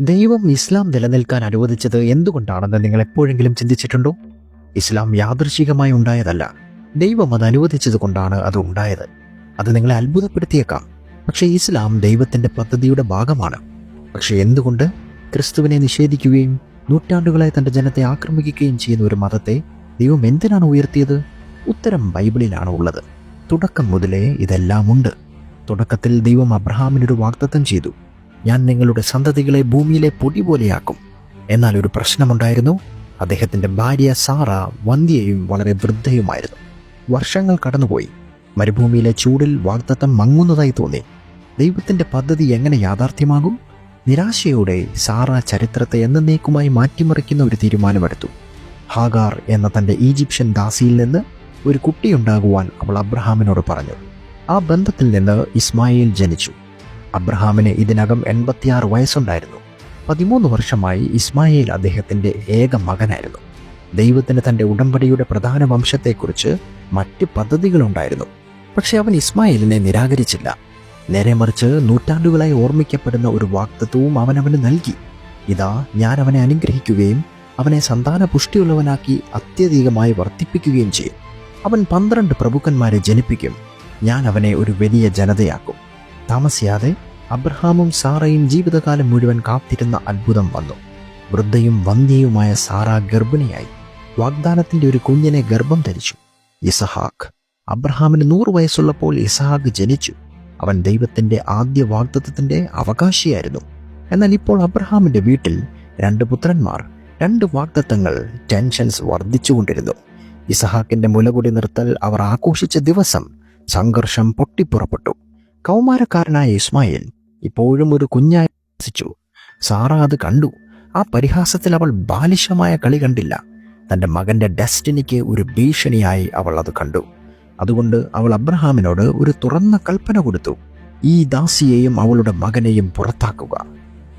ദൈവം ഇസ്ലാം നിലനിൽക്കാൻ അനുവദിച്ചത് എന്തുകൊണ്ടാണെന്ന് നിങ്ങൾ എപ്പോഴെങ്കിലും ചിന്തിച്ചിട്ടുണ്ടോ? ഇസ്ലാം യാദൃശികമായി ഉണ്ടായതല്ല. ദൈവം അത് അനുവദിച്ചത് കൊണ്ടാണ് അത് ഉണ്ടായത്. അത് നിങ്ങളെ അത്ഭുതപ്പെടുത്തിയേക്കാം. പക്ഷേ ഇസ്ലാം ദൈവത്തിന്റെ പദ്ധതിയുടെ ഭാഗമാണ്. പക്ഷേ എന്തുകൊണ്ട്? ക്രിസ്തുവിനെ നിഷേധിക്കുകയും നൂറ്റാണ്ടുകളായി തന്റെ ജനത്തെ ആക്രമിക്കുകയും ചെയ്യുന്ന ഒരു മതത്തെ ദൈവം എന്തിനാണ് ഉയർത്തിയത്? ഉത്തരം ബൈബിളിലാണ് ഉള്ളത്. തുടക്കം മുതലേ ഇതെല്ലാം ഉണ്ട്. തുടക്കത്തിൽ ദൈവം അബ്രഹാമിനൊരു വാഗ്ദത്തം ചെയ്തു. ഞാൻ നിങ്ങളുടെ സന്തതികളെ ഭൂമിയിലെ പൊടി പോലെയാക്കും. എന്നാൽ ഒരു പ്രശ്നമുണ്ടായിരുന്നു. അദ്ദേഹത്തിന്റെ ഭാര്യ സാറ വന്ധ്യയും വളരെ വൃദ്ധയുമായിരുന്നു. വർഷങ്ങൾ കടന്നുപോയി. മരുഭൂമിയിലെ ചൂടിൽ വാഗ്ദത്തം മങ്ങുന്നതായി തോന്നി. ദൈവത്തിന്റെ പദ്ധതി എങ്ങനെ യാഥാർത്ഥ്യമാകും? നിരാശയോടെ സാറ ചരിത്രത്തെ എന്നേക്കുമായി മാറ്റിമറിക്കുന്ന ഒരു തീരുമാനമെടുത്തു. ഹാഗാർ എന്ന തന്റെ ഈജിപ്ഷ്യൻ ദാസിയിൽ നിന്ന് ഒരു കുട്ടിയുണ്ടാകുവാൻ അവൾ അബ്രഹാമിനോട് പറഞ്ഞു. ആ ബന്ധത്തിൽ നിന്ന് ഇസ്മായിൽ ജനിച്ചു. അബ്രഹാമിന് ഇതിനകം എൺപത്തിയാറ് വയസ്സുണ്ടായിരുന്നു. പതിമൂന്ന് വർഷമായി ഇസ്മായിൽ അദ്ദേഹത്തിന്റെ ഏക മകനായിരുന്നു. ദൈവത്തിന് തന്റെ ഉടമ്പടിയുടെ പ്രധാന വംശത്തെക്കുറിച്ച് മറ്റ് പദ്ധതികളുണ്ടായിരുന്നു. പക്ഷേ അവൻ ഇസ്മായിലിനെ നിരാകരിച്ചില്ല. നേരെ മറിച്ച് നൂറ്റാണ്ടുകളായി ഓർമ്മിക്കപ്പെടുന്ന ഒരു വാക്തത്വവും അവൻ നൽകി. ഇതാ ഞാൻ അവനെ അനുഗ്രഹിക്കുകയും അവനെ സന്താന പുഷ്ടിയുള്ളവനാക്കി അത്യധികമായി വർദ്ധിപ്പിക്കുകയും ചെയ്യും. അവൻ പന്ത്രണ്ട് പ്രഭുക്കന്മാരെ ജനിപ്പിക്കും. ഞാൻ അവനെ ഒരു വലിയ ജനതയാക്കും. താമസിയാതെ അബ്രഹാമും സാറയും ജീവിതകാലം മുഴുവൻ കാത്തിരുന്ന അത്ഭുതം വന്നു. വൃദ്ധയും വന്ധ്യയുമായ സാറ ഗർഭിണിയായി. വാഗ്ദാനത്തിന്റെ ഒരു കുഞ്ഞിനെ ഗർഭം ധരിച്ചു. ഇസഹാക്ക്. അബ്രഹാമിന് നൂറ് വയസ്സുള്ളപ്പോൾ ഇസഹാക്ക് ജനിച്ചു. അവൻ ദൈവത്തിന്റെ ആദ്യ വാഗ്ദത്തത്തിന്റെ അവകാശിയായിരുന്നു. എന്നാൽ ഇപ്പോൾ അബ്രഹാമിന്റെ വീട്ടിൽ രണ്ട് പുത്രന്മാർ രണ്ട് വാഗ്ദത്തങ്ങൾ ടെൻഷൻസ് വർദ്ധിച്ചുകൊണ്ടിരുന്നു. ഇസഹാക്കിന്റെ മുലകുടി നിർത്തൽ അവർ ആഘോഷിച്ച ദിവസം സംഘർഷം പൊട്ടിപ്പുറപ്പെട്ടു. കൗമാരക്കാരനായ ഇസ്മായിൽ ഇപ്പോഴും ഒരു കുഞ്ഞായി ഹസിച്ചു സാറ അത് കണ്ടു. ആ പരിഹാസത്തിൽ അവൾ ബാലിശമായ കളി കണ്ടില്ല. തന്റെ മകന്റെ ഡെസ്റ്റിനിക്ക് ഒരു ഭീഷണിയായി അവൾ അത് കണ്ടു. അതുകൊണ്ട് അവൾ അബ്രഹാമിനോട് ഒരു തുറന്ന കൽപ്പന കൊടുത്തു. ഈ ദാസിയെയും അവളുടെ മകനെയും പുറത്താക്കുക.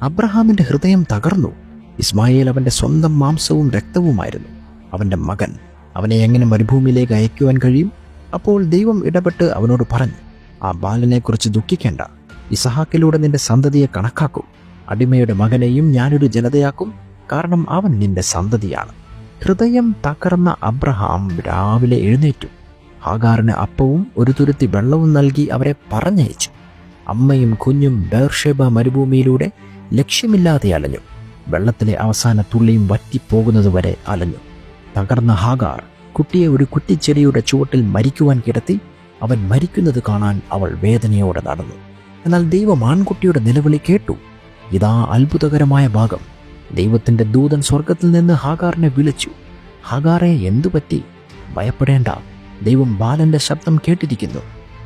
അബ്രഹാമിന്റെ ഹൃദയം തകർന്നു. ഇസ്മായേൽ അവന്റെ സ്വന്തം മാംസവും രക്തവുമായിരുന്നു. അവന്റെ മകൻ അവനെ എങ്ങനെ മരുഭൂമിയിലേക്ക് അയക്കുവാൻ കഴിയും? അപ്പോൾ ദൈവം ഇടപെട്ട് അവനോട് പറഞ്ഞു ആ ബാലനെക്കുറിച്ച് ദുഃഖിക്കേണ്ട. ഇസഹാക്കിലൂടെ നിന്റെ സന്തതിയെ കണക്കാക്കും. അടിമയുടെ മകനെയും ഞാനൊരു ജനതയാക്കും. കാരണം അവൻ നിന്റെ സന്തതിയാണ്. ഹൃദയം തകർന്ന അബ്രഹാം രാവിലെ എഴുന്നേറ്റു. ഹാഗാറിന് അപ്പവും ഒരു തുരുത്തി വെള്ളവും നൽകി അവരെ പറഞ്ഞയച്ചു. അമ്മയും കുഞ്ഞും ബേർഷേബ മരുഭൂമിയിലൂടെ ലക്ഷ്യമില്ലാതെ അലഞ്ഞു. വെള്ളത്തിലെ അവസാന തുള്ളിയും വറ്റിപ്പോകുന്നതുവരെ അലഞ്ഞു. തകർന്ന ഹാഗാർ കുട്ടിയെ ഒരു കുറ്റിച്ചെടിയുടെ ചുവട്ടിൽ മരിക്കുവാൻ കിടത്തി അവൻ മരിക്കുന്നത് കാണാൻ അവൾ വേദനയോടെ നടന്നു. എന്നാൽ ദൈവം ആൺകുട്ടിയുടെ നിലവിളി കേട്ടു. ഇതാ അത്ഭുതകരമായ ഭാഗം. ദൈവത്തിന്റെ ദൂതൻ സ്വർഗത്തിൽ നിന്ന് ഹാഗാറിനെ വിളിച്ചു. ഹാഗാറെ എന്തു പറ്റി? ഭയപ്പെടേണ്ട. ദൈവം ബാലന്റെ ശബ്ദം കേട്ടിരിക്കുന്നു.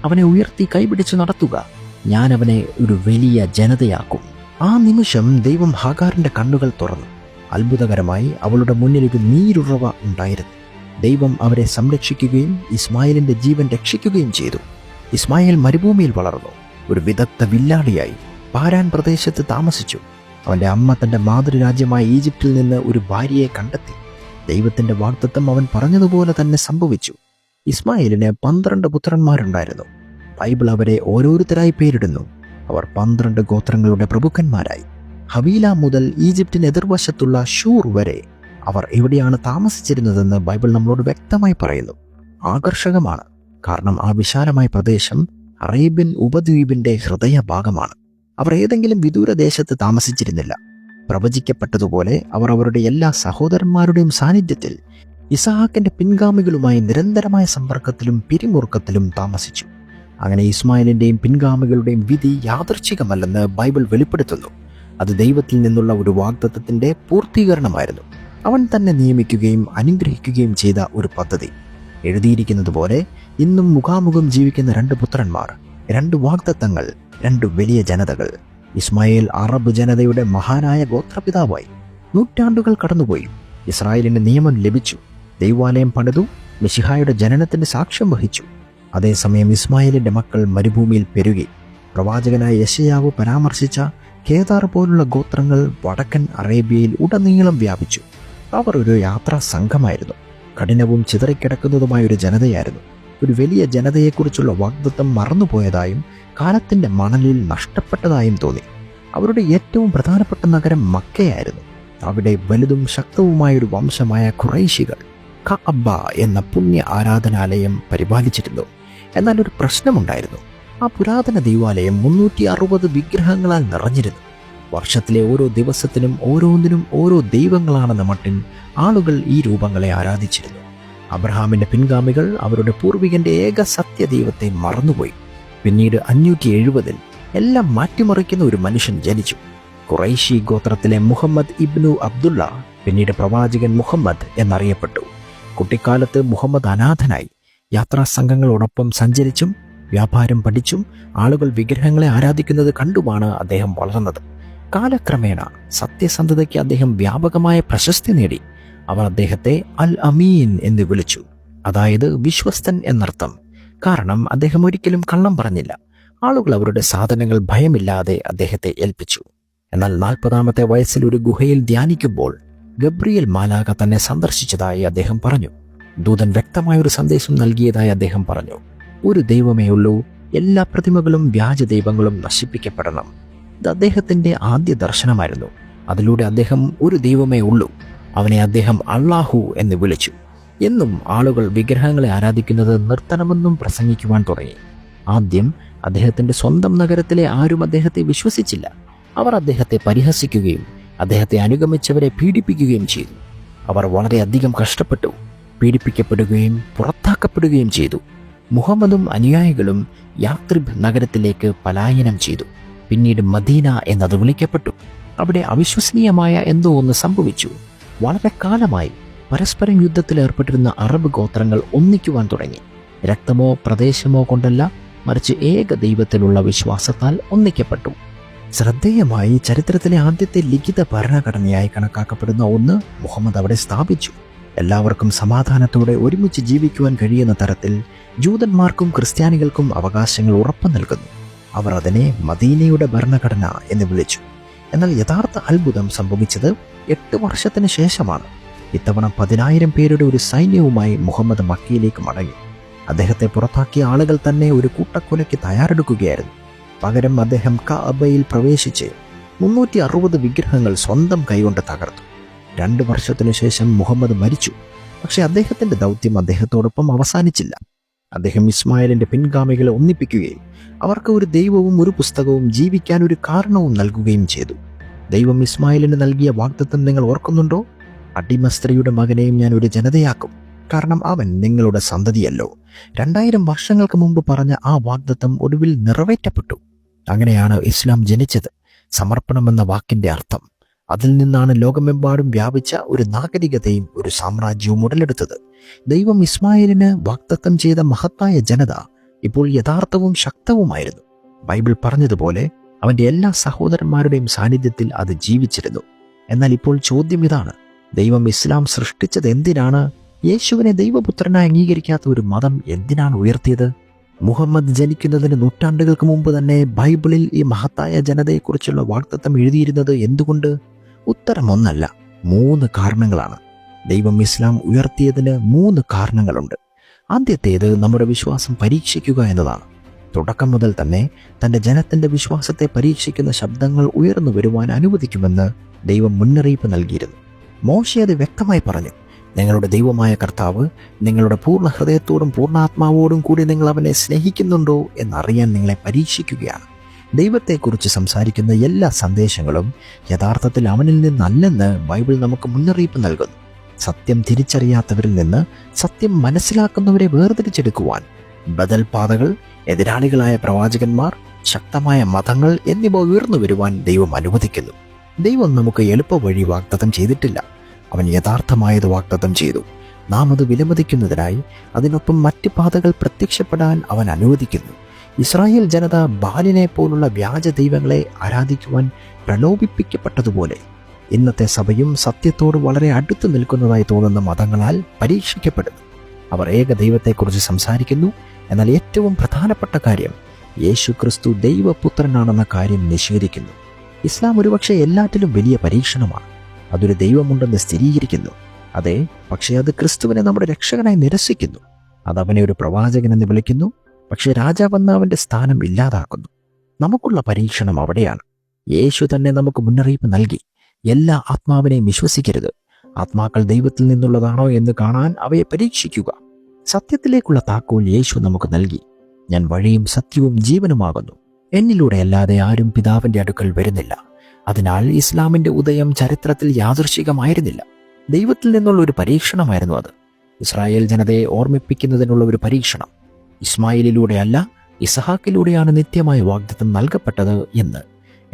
അവനെ ഉയർത്തി കൈപിടിച്ച് നടത്തുക. ഞാൻ അവനെ ഒരു വലിയ ജനതയാക്കും. ആ നിമിഷം ദൈവം ഹാഗാറിന്റെ കണ്ണുകൾ തുറന്നു. അത്ഭുതകരമായി അവളുടെ മുന്നിൽ ഒരു നീരുറവ ഉണ്ടായിരുന്നു. ദൈവം അവരെ സംരക്ഷിക്കുകയും ഇസ്മായിലിന്റെ ജീവൻ രക്ഷിക്കുകയും ചെയ്തു. ഇസ്മായിൽ മരുഭൂമിയിൽ വളർന്നു. ഒരു വിദഗ്ധ വില്ലാളിയായി പാരാൻ പ്രദേശത്ത് താമസിച്ചു. അവന്റെ അമ്മ തന്റെ മാതൃരാജ്യമായ ഈജിപ്തിൽ നിന്ന് ഒരു ഭാര്യയെ കണ്ടെത്തി. ദൈവത്തിന്റെ വാഗ്ദത്തം അവൻ പറഞ്ഞതുപോലെ തന്നെ സംഭവിച്ചു. ഇസ്മായിലിന് പന്ത്രണ്ട് പുത്രന്മാരുണ്ടായിരുന്നു. ബൈബിൾ അവരെ ഓരോരുത്തരായി പേരിടുന്നു. അവർ പന്ത്രണ്ട് ഗോത്രങ്ങളുടെ പ്രഭുക്കന്മാരായി. ഹവീല മുതൽ ഈജിപ്തിന് എതിർവശത്തുള്ള ഷൂർ വരെ അവർ എവിടെയാണ് താമസിച്ചിരുന്നതെന്ന് ബൈബിൾ നമ്മളോട് വ്യക്തമായി പറയുന്നു. ആകർഷകമാണ്. കാരണം ആ വിശാലമായ പ്രദേശം അറേബ്യൻ ഉപദ്വീപിന്റെ ഹൃദയഭാഗമാണ്. അവർ ഏതെങ്കിലും വിദൂര ദേശത്ത് താമസിച്ചിരുന്നില്ല. പ്രവചിക്കപ്പെട്ടതുപോലെ അവർ അവരുടെ എല്ലാ സഹോദരന്മാരുടെയും സാന്നിധ്യത്തിൽ ഇസഹാക്കിന്റെ പിൻഗാമികളുമായി നിരന്തരമായ സമ്പർക്കത്തിലും പിരിമുറുക്കത്തിലും താമസിച്ചു. അങ്ങനെ ഇസ്മായിലിന്റെയും പിൻഗാമികളുടെയും വിധി യാദർച്ഛികമല്ലെന്ന് ബൈബിൾ വെളിപ്പെടുത്തുന്നു. അത് ദൈവത്തിൽ നിന്നുള്ള ഒരു വാഗ്ദത്തത്തിന്റെ പൂർത്തീകരണമായിരുന്നു. അവൻ തന്നെ നിയമിക്കുകയും അനുഗ്രഹിക്കുകയും ചെയ്ത ഒരു പദ്ധതി. എഴുതിയിരിക്കുന്നത് പോലെ ഇന്നും മുഖാമുഖം ജീവിക്കുന്ന രണ്ട് പുത്രന്മാർ രണ്ട് വാഗ്ദത്തങ്ങൾ രണ്ട് വലിയ ജനതകൾ. ഇസ്മായേൽ അറബ് ജനതയുടെ മഹാനായ ഗോത്രപിതാവായി. നൂറ്റാണ്ടുകൾ കടന്നുപോയി. ഇസ്രായേലിന് നിയമം ലഭിച്ചു. ദൈവാലയം പണിതു. മിഷിഹായുടെ ജനനത്തിന് സാക്ഷ്യം വഹിച്ചു. അതേസമയം ഇസ്മായേലിന്റെ മക്കൾ മരുഭൂമിയിൽ പെരുകി. പ്രവാചകനായ യശയാവ് പരാമർശിച്ച കേദാർ പോലുള്ള ഗോത്രങ്ങൾ വടക്കൻ അറേബ്യയിൽ ഉടനീളം വ്യാപിച്ചു. അവർ ഒരു യാത്രാ സംഘമായിരുന്നു. കഠിനവും ചിതറിക്കിടക്കുന്നതുമായ ഒരു ജനതയായിരുന്നു. ഒരു വലിയ ജനതയെക്കുറിച്ചുള്ള വാഗ്ദത്വം മറന്നുപോയതായും കാലത്തിന്റെ മണലിൽ നഷ്ടപ്പെട്ടതായും തോന്നി. അവരുടെ ഏറ്റവും പ്രധാനപ്പെട്ട നഗരം മക്കയായിരുന്നു. അവിടെ വലുതും ശക്തവുമായ ഒരു വംശമായ ഖുറൈശികൾ കഅബ എന്ന പുണ്യ ആരാധനാലയം പരിപാലിച്ചിരുന്നു. എന്നാൽ ഒരു പ്രശ്നമുണ്ടായിരുന്നു. ആ പുരാതന ദേവാലയം മുന്നൂറ്റി അറുപത് വിഗ്രഹങ്ങളാൽ നിറഞ്ഞിരുന്നു. വർഷത്തിലെ ഓരോ ദിവസത്തിനും ഓരോന്നിനും ഓരോ ദൈവങ്ങളാണെന്ന മട്ടിൽ ആളുകൾ ഈ രൂപങ്ങളെ ആരാധിച്ചിരുന്നു. അബ്രഹാമിന്റെ പിൻഗാമികൾ അവരുടെ പൂർവികന്റെ ഏക സത്യ ദൈവത്തെ മറന്നുപോയി. പിന്നീട് അഞ്ഞൂറ്റി എഴുപതിൽ എല്ലാം മാറ്റിമറിക്കുന്ന ഒരു മനുഷ്യൻ ജനിച്ചു. ഖുറൈശി ഗോത്രത്തിലെ മുഹമ്മദ് ഇബ്നു അബ്ദുള്ള പിന്നീട് പ്രവാചകൻ മുഹമ്മദ് എന്നറിയപ്പെട്ടു. കുട്ടിക്കാലത്ത് മുഹമ്മദ് അനാഥനായി. യാത്രാ സംഘങ്ങളോടൊപ്പം സഞ്ചരിച്ചും വ്യാപാരം പഠിച്ചും ആളുകൾ വിഗ്രഹങ്ങളെ ആരാധിക്കുന്നത് കണ്ടുമാണ് അദ്ദേഹം വളർന്നത്. കാലക്രമേണ സത്യസന്ധതയ്ക്ക് അദ്ദേഹം വ്യാപകമായ പ്രശസ്തി നേടി. അവർ അദ്ദേഹത്തെ അൽ അമീൻ എന്ന് വിളിച്ചു. അതായത് വിശ്വസ്തൻ എന്നർത്ഥം. കാരണം അദ്ദേഹം ഒരിക്കലും കള്ളം പറഞ്ഞില്ല. ആളുകൾ അവരുടെ സാധനങ്ങൾ ഭയമില്ലാതെ അദ്ദേഹത്തെ ഏൽപ്പിച്ചു. എന്നാൽ നാൽപ്പതാമത്തെ വയസ്സിൽ ഒരു ഗുഹയിൽ ധ്യാനിക്കുമ്പോൾ ഗബ്രിയൽ മാലാക തന്നെ സന്ദർശിച്ചതായി അദ്ദേഹം പറഞ്ഞു. ദൂതൻ വ്യക്തമായൊരു സന്ദേശം നൽകിയതായി അദ്ദേഹം പറഞ്ഞു. ഒരു ദൈവമേ ഉള്ളൂ. എല്ലാ പ്രതിമകളും വ്യാജ ദൈവങ്ങളും നശിപ്പിക്കപ്പെടണം. ഇത് അദ്ദേഹത്തിന്റെ ആദ്യ ദർശനമായിരുന്നു. അതിലൂടെ അദ്ദേഹം ഒരു ദൈവമേ ഉള്ളൂ. അവനെ അദ്ദേഹം അള്ളാഹു എന്ന് വിളിച്ചു. എന്നും ആളുകൾ വിഗ്രഹങ്ങളെ ആരാധിക്കുന്നത് നിർത്തണമെന്നും പ്രസംഗിക്കുവാൻ തുടങ്ങി. ആദ്യം അദ്ദേഹത്തിന്റെ സ്വന്തം നഗരത്തിലെ ആരും അദ്ദേഹത്തെ വിശ്വസിച്ചില്ല. അവർ അദ്ദേഹത്തെ പരിഹസിക്കുകയും അദ്ദേഹത്തെ അനുഗമിച്ചവരെ പീഡിപ്പിക്കുകയും ചെയ്തു. അവർ വളരെയധികം കഷ്ടപ്പെട്ടു. പീഡിപ്പിക്കപ്പെടുകയും പുറത്താക്കപ്പെടുകയും ചെയ്തു. മുഹമ്മദും അനുയായികളും യാത്രിബ് നഗരത്തിലേക്ക് പലായനം ചെയ്തു. പിന്നീട് മദീന എന്നത് വിളിക്കപ്പെട്ടു. അവിടെ അവിശ്വസനീയമായ എന്തോ ഒന്ന് സംഭവിച്ചു. വളരെ കാലമായി പരസ്പരം യുദ്ധത്തിൽ ഏർപ്പെട്ടിരുന്ന അറബ് ഗോത്രങ്ങൾ ഒന്നിക്കുവാൻ തുടങ്ങി. രക്തമോ പ്രദേശമോ കൊണ്ടല്ല മറിച്ച് ഏക ദൈവത്തിലുള്ള വിശ്വാസത്താൽ ഒന്നിക്കപ്പെട്ടു. ശ്രദ്ധേയമായി ചരിത്രത്തിലെ ആദ്യത്തെ ലിഖിത ഭരണഘടനയായി കണക്കാക്കപ്പെടുന്ന ഒന്ന് മുഹമ്മദ് അവിടെ സ്ഥാപിച്ചു. എല്ലാവർക്കും സമാധാനത്തോടെ ഒരുമിച്ച് ജീവിക്കുവാൻ കഴിയുന്ന തരത്തിൽ ജൂതന്മാർക്കും ക്രിസ്ത്യാനികൾക്കും അവകാശങ്ങൾ ഉറപ്പു നൽകുന്നു. അവർ അതിനെ മദീനയുടെ ഭരണഘടന എന്ന് വിളിച്ചു. എന്നാൽ യഥാർത്ഥ അത്ഭുതം സംഭവിച്ചത് എട്ട് വർഷത്തിന് ശേഷമാണ്. ഇത്തവണ പതിനായിരം പേരുടെ ഒരു സൈന്യവുമായി മുഹമ്മദ് മക്കയിലേക്ക് മടങ്ങി. അദ്ദേഹത്തെ പുറത്താക്കിയ ആളുകൾ തന്നെ ഒരു കൂട്ടക്കൊലയ്ക്ക് തയ്യാറെടുക്കുകയായിരുന്നു. പകരം അദ്ദേഹം കഅബയിൽ പ്രവേശിച്ച് മുന്നൂറ്റി അറുപത് വിഗ്രഹങ്ങൾ സ്വന്തം കൈകൊണ്ട് തകർത്തു. രണ്ട് വർഷത്തിനു ശേഷം മുഹമ്മദ് മരിച്ചു. പക്ഷെ അദ്ദേഹത്തിന്റെ ദൗത്യം അദ്ദേഹത്തോടൊപ്പം അവസാനിച്ചില്ല. അദ്ദേഹം ഇസ്മായിലിന്റെ പിൻഗാമികളെ ഒന്നിപ്പിക്കുകയും അവർക്ക് ഒരു ദൈവവും ഒരു പുസ്തകവും ജീവിക്കാൻ ഒരു കാരണവും നൽകുകയും ചെയ്തു. ദൈവം ഇസ്മായിലിന് നൽകിയ വാഗ്ദത്തം നിങ്ങൾ ഓർക്കുന്നുണ്ടോ? അടിമസ്ത്രീയുടെ മകനെയും ഞാൻ ഒരു ജനതയാക്കും. കാരണം അവൻ നിങ്ങളുടെ സന്തതിയല്ലോ. രണ്ടായിരം വർഷങ്ങൾക്ക് മുമ്പ് പറഞ്ഞ ആ വാഗ്ദത്തം ഒടുവിൽ നിറവേറ്റപ്പെട്ടു. അങ്ങനെയാണ് ഇസ്ലാം ജനിച്ചത്. സമർപ്പണമെന്ന വാക്കിന്റെ അർത്ഥം. അതിൽ നിന്നാണ് ലോകമെമ്പാടും വ്യാപിച്ച ഒരു നാഗരികതയും ഒരു സാമ്രാജ്യവും ഉടലെടുത്തത്. ദൈവം ഇസ്മായിലിന് വാക്തത്വം ചെയ്ത മഹത്തായ ജനത ഇപ്പോൾ യഥാർത്ഥവും ശക്തവുമായിരുന്നു. ബൈബിൾ പറഞ്ഞതുപോലെ അവന്റെ എല്ലാ സഹോദരന്മാരുടെയും സാന്നിധ്യത്തിൽ അത് ജീവിച്ചിരുന്നു. എന്നാൽ ഇപ്പോൾ ചോദ്യം ഇതാണ്. ദൈവം ഇസ്ലാം സൃഷ്ടിച്ചത് എന്തിനാണ്? യേശുവിനെ ദൈവപുത്രനായി അംഗീകരിക്കാത്ത ഒരു മതം എന്തിനാണ് ഉയർത്തിയത്? മുഹമ്മദ് ജനിക്കുന്നതിന് നൂറ്റാണ്ടുകൾക്ക് മുമ്പ് തന്നെ ബൈബിളിൽ ഈ മഹത്തായ ജനതയെക്കുറിച്ചുള്ള വാക്തത്വം എഴുതിയിരുന്നത് എന്തുകൊണ്ട്? ഉത്തരം ഒന്നല്ല മൂന്ന് കാരണങ്ങളാണ്. ദൈവം ഇസ്ലാം ഉയർത്തിയതിന് മൂന്ന് കാരണങ്ങളുണ്ട്. ആദ്യത്തേത് നമ്മുടെ വിശ്വാസം പരീക്ഷിക്കുക എന്നതാണ്. തുടക്കം മുതൽ തന്നെ തന്റെ ജനത്തിന്റെ വിശ്വാസത്തെ പരീക്ഷിക്കുന്ന ശബ്ദങ്ങൾ ഉയർന്നു വരുവാൻ അനുവദിക്കുമെന്ന് ദൈവം മുന്നറിയിപ്പ് നൽകിയിരുന്നു. മോശെ അത് വ്യക്തമായി പറഞ്ഞു നിങ്ങളുടെ ദൈവമായ കർത്താവ് നിങ്ങളുടെ പൂർണ ഹൃദയത്തോടും പൂർണാത്മാവോടും കൂടി നിങ്ങൾ അവനെ സ്നേഹിക്കുന്നുണ്ടോ എന്നറിയാൻ നിങ്ങളെ പരീക്ഷിക്കുകയാണ്. ദൈവത്തെക്കുറിച്ച് സംസാരിക്കുന്ന എല്ലാ സന്ദേശങ്ങളും യഥാർത്ഥത്തിൽ അവനിൽ നിന്നല്ലെന്ന് ബൈബിൾ നമുക്ക് മുന്നറിയിപ്പ് നൽകുന്നു. സത്യം തിരിച്ചറിയാത്തവരിൽ നിന്ന് സത്യം മനസ്സിലാക്കുന്നവരെ വേർതിരിച്ചെടുക്കുവാൻ ബദൽ പാതകൾ എതിരാളികളായ പ്രവാചകന്മാർ ശക്തമായ മതങ്ങൾ എന്നിവ ഉയർന്നു വരുവാൻ ദൈവം അനുവദിക്കുന്നു. ദൈവം നമുക്ക് എളുപ്പ വഴി വാഗ്ദത്തം ചെയ്തിട്ടില്ല. അവൻ യഥാർത്ഥമായത് വാഗ്ദത്തം ചെയ്തു. നാം അത് വിലമതിക്കുന്നതിനായി അതിനൊപ്പം മറ്റ് പാതകൾ പ്രത്യക്ഷപ്പെടാൻ അവൻ അനുവദിക്കുന്നു. ഇസ്രായേൽ ജനത ബാലിനെ പോലുള്ള വ്യാജ ദൈവങ്ങളെ ആരാധിക്കുവാൻ പ്രലോഭിപ്പിക്കപ്പെട്ടതുപോലെ ഇന്നത്തെ സഭയും സത്യത്തോട് വളരെ അടുത്ത് നിൽക്കുന്നതായി തോന്നുന്ന മതങ്ങളാൽ പരീക്ഷിക്കപ്പെടുന്നു. അവർ ഏക ദൈവത്തെക്കുറിച്ച് സംസാരിക്കുന്നു. എന്നാൽ ഏറ്റവും പ്രധാനപ്പെട്ട കാര്യം യേശു ക്രിസ്തു ദൈവപുത്രനാണെന്ന കാര്യം നിഷേധിക്കുന്നു. ഇസ്ലാം ഒരുപക്ഷെ എല്ലാറ്റിലും വലിയ പരീക്ഷണമാണ്. അതൊരു ദൈവമുണ്ടെന്ന് സ്ഥിരീകരിക്കുന്നു. അതെ പക്ഷേ അത് ക്രിസ്തുവിനെ നമ്മുടെ രക്ഷകനായി നിരസിക്കുന്നു. അത് അവനെ ഒരു പ്രവാചകനെന്ന് വിളിക്കുന്നു. പക്ഷേ രാജാവെന്ന് അവന്റെ സ്ഥാനം ഇല്ലാതാക്കുന്നു. നമുക്കുള്ള പരീക്ഷണം അവിടെയാണ്. യേശു തന്നെ നമുക്ക് മുന്നറിയിപ്പ് നൽകി. എല്ലാ ആത്മാവിനെയും വിശ്വസിക്കരുത്. ആത്മാക്കൾ ദൈവത്തിൽ നിന്നുള്ളതാണോ എന്ന് കാണാൻ അവയെ പരീക്ഷിക്കുക. സത്യത്തിലേക്കുള്ള താക്കോൽ യേശു നമുക്ക് നൽകി. ഞാൻ വഴിയും സത്യവും ജീവനുമാകുന്നു. എന്നിലൂടെ അല്ലാതെ ആരും പിതാവിന്റെ അടുക്കൽ വരുന്നില്ല. അതിനാൽ ഇസ്ലാമിന്റെ ഉദയം ചരിത്രത്തിൽ യാദൃശികമായിരുന്നില്ല. ദൈവത്തിൽ നിന്നുള്ള ഒരു പരീക്ഷണമായിരുന്നു അത്. ഇസ്രായേൽ ജനതയെ ഓർമ്മിപ്പിക്കുന്നതിനുള്ള ഒരു പരീക്ഷണം. ഇസ്മായിലിലൂടെയല്ല ഇസഹാക്കിലൂടെയാണ് നിത്യമായ വാഗ്ദത്തം നൽകപ്പെട്ടത് എന്ന്.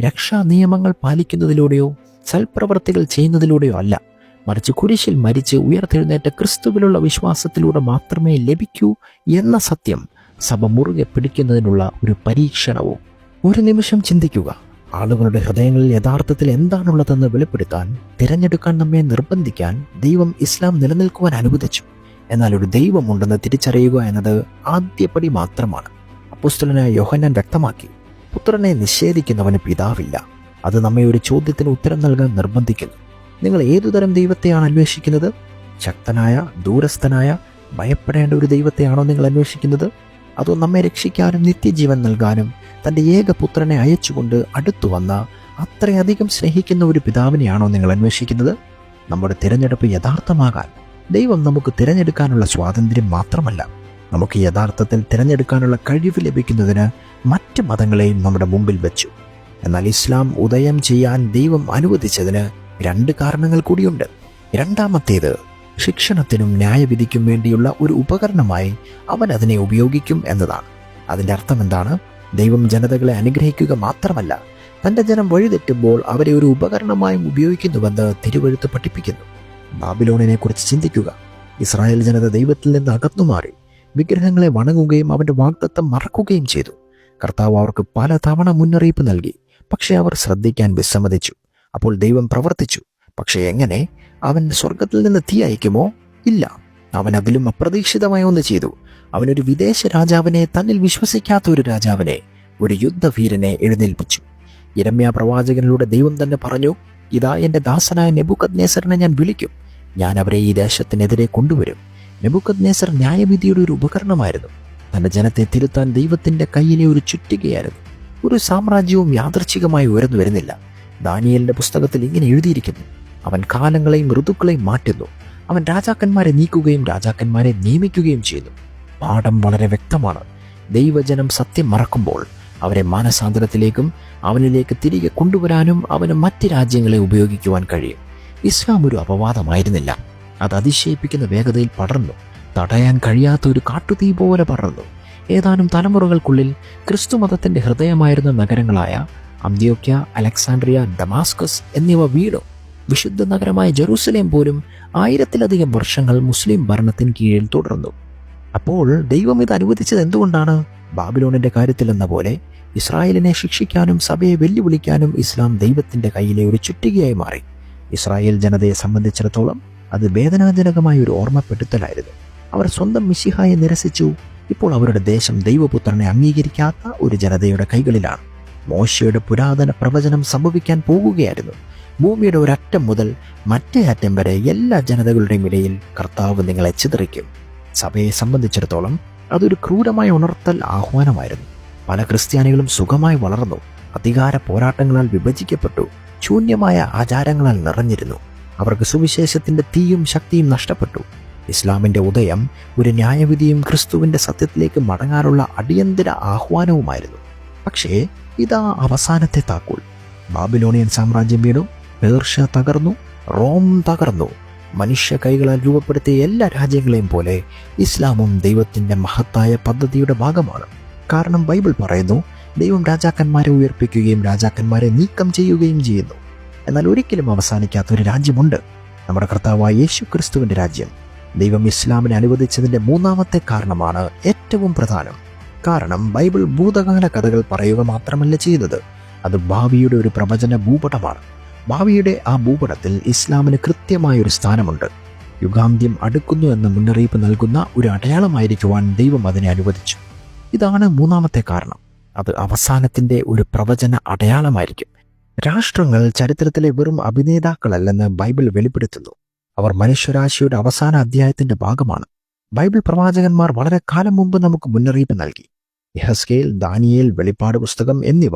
രക്ഷാ നിയമങ്ങൾ പാലിക്കുന്നതിലൂടെയോ സൽപ്രവർത്തികൾ ചെയ്യുന്നതിലൂടെയോ അല്ല. മറിച്ച് കുരിശിൽ മരിച്ച് ഉയർത്തെഴുന്നേറ്റ ക്രിസ്തുവിലുള്ള വിശ്വാസത്തിലൂടെ മാത്രമേ ലഭിക്കൂ എന്ന സത്യം സഭ മുറുകെ പിടിക്കുന്നതിനുള്ള ഒരു പരീക്ഷണവും. ഒരു നിമിഷം ചിന്തിക്കുക. ആളുകളുടെ ഹൃദയങ്ങളിൽ യഥാർത്ഥത്തിൽ എന്താണുള്ളതെന്ന് വെളിപ്പെടുത്താൻ തിരഞ്ഞെടുക്കാൻ നമ്മെ നിർബന്ധിക്കാൻ ദൈവം ഇസ്ലാം നിലനിൽക്കുവാൻ അനുവദിച്ചു. എന്നാൽ ഒരു ദൈവമുണ്ടെന്ന് തിരിച്ചറിയുക എന്നത് ആദ്യപടി മാത്രമാണ്. അപ്പുസ്തലനായ യോഹന്നാൻ വ്യക്തമാക്കി പുത്രനെ നിഷേധിക്കുന്നവന് പിതാവില്ല. അത് നമ്മെ ഒരു ചോദ്യത്തിന് ഉത്തരം നൽകാൻ നിർബന്ധിക്കുന്നു. നിങ്ങൾ ഏതുതരം ദൈവത്തെയാണ് അന്വേഷിക്കുന്നത്? ശക്തനായ ദൂരസ്ഥനായ ഭയപ്പെടേണ്ട ഒരു ദൈവത്തെയാണോ നിങ്ങൾ അന്വേഷിക്കുന്നത്? അതോ നമ്മെ രക്ഷിക്കാനും നിത്യജീവൻ നൽകാനും തന്റെ ഏകപുത്രനെ അയച്ചുകൊണ്ട് അടുത്തു വന്ന അത്രയധികം സ്നേഹിക്കുന്ന ഒരു പിതാവിനെയാണോ നിങ്ങൾ അന്വേഷിക്കുന്നത്? നമ്മുടെ തിരഞ്ഞെടുപ്പ് യഥാർത്ഥമാകാൻ ദൈവം നമുക്ക് തിരഞ്ഞെടുക്കാനുള്ള സ്വാതന്ത്ര്യം മാത്രമല്ല. നമുക്ക് യഥാർത്ഥത്തിൽ തിരഞ്ഞെടുക്കാനുള്ള കഴിവ് ലഭിക്കുന്നതിന് മറ്റ് മതങ്ങളെയും നമ്മുടെ മുമ്പിൽ വെച്ചു. എന്നാൽ ഇസ്ലാം ഉദയം ചെയ്യാൻ ദൈവം അനുവദിച്ചതിന് രണ്ട് കാരണങ്ങൾ കൂടിയുണ്ട്. രണ്ടാമത്തേത് ശിക്ഷണത്തിനും ന്യായവിധിക്കും വേണ്ടിയുള്ള ഒരു ഉപകരണമായി അവൻ അതിനെ ഉപയോഗിക്കും എന്നതാണ്. അതിന്റെ അർത്ഥം എന്താണ്? ദൈവം ജനതകളെ അനുഗ്രഹിക്കുക മാത്രമല്ല തന്റെ ജനം വഴിതെറ്റുമ്പോൾ അവരെ ഒരു ഉപകരണമായും ഉപയോഗിക്കുന്നുവെന്ന് തിരുവഴുത്ത് പഠിപ്പിക്കുന്നു. ബാബിലോണിനെ കുറിച്ച് ചിന്തിക്കുക. ഇസ്രായേൽ ജനത ദൈവത്തിൽ നിന്ന് അകന്നുമാറി വിഗ്രഹങ്ങളെ വണങ്ങുകയും അവന്റെ വാഗ്ദത്തം മറക്കുകയും ചെയ്തു. കർത്താവ് അവർക്ക് പല തവണ മുന്നറിയിപ്പ് നൽകി. പക്ഷേ അവർ ശ്രദ്ധിക്കാൻ വിസമ്മതിച്ചു. അപ്പോൾ ദൈവം പ്രവർത്തിച്ചു. പക്ഷേ എങ്ങനെ? അവൻ സ്വർഗത്തിൽ നിന്ന് തീ അയക്കുമോ? ഇല്ല. അവൻ അതിലും അപ്രതീക്ഷിതമായ ഒന്ന് ചെയ്തു. അവനൊരു വിദേശ രാജാവിനെ തന്നിൽ വിശ്വസിക്കാത്ത ഒരു രാജാവിനെ ഒരു യുദ്ധവീരനെ എഴുന്നേൽപ്പിച്ചു. ഇരമ്യ പ്രവാചകനിലൂടെ ദൈവം തന്നെ പറഞ്ഞു ഇതാ എന്റെ ദാസനായ നെബുക്കദ്നേസറിനെ ഞാൻ വിളിക്കും. ഞാൻ അവരെ ഈ ദേശത്തിനെതിരെ കൊണ്ടുവരും. നെബുക്കത് ന്യായവിധിയുടെ ഒരു ഉപകരണമായിരുന്നു. തന്റെ ജനത്തെ തിരുത്താൻ ദൈവത്തിന്റെ കയ്യിലെ ഒരു ചുറ്റികയായിരുന്നു. ഒരു സാമ്രാജ്യവും യാദർച്ഛികമായി ഉയർന്നു വരുന്നില്ല. ദാനിയലിന്റെ പുസ്തകത്തിൽ ഇങ്ങനെ എഴുതിയിരിക്കുന്നു. അവൻ കാലങ്ങളെയും ഋതുക്കളെയും മാറ്റുന്നു. അവൻ രാജാക്കന്മാരെ നീക്കുകയും രാജാക്കന്മാരെ നിയമിക്കുകയും ചെയ്യുന്നു. പാഠം വളരെ വ്യക്തമാണ്. ദൈവജനം സത്യം മറക്കുമ്പോൾ അവരെ മാനസാന്തരത്തിലേക്കും അവനിലേക്ക് തിരികെ കൊണ്ടുവരാനും അവന് മറ്റ് രാജ്യങ്ങളെ ഉപയോഗിക്കുവാൻ കഴിയും. ഇസ്ലാം ഒരു അപവാദമായിരുന്നില്ല. അത് അതിശയിപ്പിക്കുന്ന വേഗതയിൽ പടർന്നു. തടയാൻ കഴിയാത്ത ഒരു കാട്ടുതീ പോലെ പടർന്നു. ഏതാനും തലമുറകൾക്കുള്ളിൽ ക്രിസ്തുമതത്തിന്റെ ഹൃദയമായിരുന്ന നഗരങ്ങളായ അന്ത്യോക്യ അലക്സാൻഡ്രിയ ഡമാസ്കസ് എന്നിവ വീണു. വിശുദ്ധ നഗരമായ ജെറൂസലേം പോലും ആയിരത്തിലധികം വർഷങ്ങൾ മുസ്ലിം ഭരണത്തിന് കീഴിൽ തുടർന്നു. അപ്പോൾ ദൈവം ഇത് അനുവദിച്ചത് എന്തുകൊണ്ടാണ്? ബാബിലോണിന്റെ കാര്യത്തിൽ എന്ന പോലെ ഇസ്രായേലിനെ ശിക്ഷിക്കാനും സഭയെ വെല്ലുവിളിക്കാനും ഇസ്ലാം ദൈവത്തിന്റെ കയ്യിലെ ഒരു ചുറ്റികയായി മാറി. ഇസ്രായേൽ ജനതയെ സംബന്ധിച്ചിടത്തോളം അത് വേദനാജനകമായ ഒരു ഓർമ്മപ്പെടുത്തലായിരുന്നു. അവർ സ്വന്തം മിശിഹായെ നിരസിച്ചു. ഇപ്പോൾ അവരുടെ ദേശം ദൈവപുത്രനെ അംഗീകരിക്കാത്ത ഒരു ജനതയുടെ കൈകളിലാണ്. മോശയുടെ പുരാതന പ്രവചനം സംഭവിക്കാൻ പോകുകയായിരുന്നു. ഭൂമിയുടെ ഒരറ്റം മുതൽ മറ്റേ അറ്റം വരെ എല്ലാ ജനതകളുടെയും ഇടയിൽ കർത്താവ് നിങ്ങളെ ചിതറിക്കും. സഭയെ സംബന്ധിച്ചിടത്തോളം അതൊരു ക്രൂരമായ ഉണർത്തൽ ആഹ്വാനമായിരുന്നു. പല ക്രിസ്ത്യാനികളും സുഖമായി വളർന്നു. അധികാര പോരാട്ടങ്ങളാൽ വിഭജിക്കപ്പെട്ടു. ശൂന്യമായ ആചാരങ്ങളാൽ നിറഞ്ഞിരുന്നു. അവർക്ക് സുവിശേഷത്തിന്റെ തീയും ശക്തിയും നഷ്ടപ്പെട്ടു. ഇസ്ലാമിന്റെ ഉദയം ഒരു ന്യായവിധിയും ക്രിസ്തുവിന്റെ സത്യത്തിലേക്ക് മടങ്ങാനുള്ള അടിയന്തര ആഹ്വാനവുമായിരുന്നു. പക്ഷേ ഇതാ അവസാനത്തെ താക്കോൽ. ബാബിലോണിയൻ സാമ്രാജ്യം വീണു പേർഷ്യ തകർന്നു റോം തകർന്നു. മനുഷ്യ കൈകളാൽ രൂപപ്പെടുത്തിയ എല്ലാ രാജ്യങ്ങളെയും പോലെ ഇസ്ലാമും ദൈവത്തിന്റെ മഹത്തായ പദ്ധതിയുടെ ഭാഗമാണ്. കാരണം ബൈബിൾ പറയുന്നു ദൈവം രാജാക്കന്മാരെ ഉയർപ്പിക്കുകയും രാജാക്കന്മാരെ നീക്കം ചെയ്യുകയും ചെയ്യുന്നു. എന്നാൽ ഒരിക്കലും അവസാനിക്കാത്ത ഒരു രാജ്യമുണ്ട്. നമ്മുടെ കർത്താവായ യേശു ക്രിസ്തുവിന്റെ രാജ്യം. ദൈവം ഇസ്ലാമിനെ അനുവദിച്ചതിന്റെ മൂന്നാമത്തെ കാരണമാണ് ഏറ്റവും പ്രധാനം. കാരണം ബൈബിൾ ഭൂതകാല കഥകൾ പറയുക മാത്രമല്ല ചെയ്തത്. അത് ഭാവിയുടെ ഒരു പ്രവചന ഭൂപടമാണ്. ഭാവിയുടെ ആ ഭൂപടത്തിൽ ഇസ്ലാമിന് കൃത്യമായ ഒരു സ്ഥാനമുണ്ട്. യുഗാന്ത്യം അടുക്കുന്നു എന്ന മുന്നറിയിപ്പ് നൽകുന്ന ഒരു അടയാളമായിരിക്കുവാൻ ദൈവം അതിനെ അനുവദിച്ചു. ഇതാണ് മൂന്നാമത്തെ കാരണം. അത് അവസാനത്തിന്റെ ഒരു പ്രവചന അടയാളമായിരിക്കും. രാഷ്ട്രങ്ങൾ ചരിത്രത്തിലെ വെറും അഭിനേതാക്കളല്ലെന്ന് ബൈബിൾ വെളിപ്പെടുത്തുന്നു. അവർ മനുഷ്യരാശിയുടെ അവസാന അധ്യായത്തിന്റെ ഭാഗമാണ്. ബൈബിൾ പ്രവാചകന്മാർ വളരെ കാലം മുമ്പ് നമുക്ക് മുന്നറിയിപ്പ് നൽകി. യഹസ്കേൽ ദാനിയേൽ വെളിപ്പാട് പുസ്തകം എന്നിവ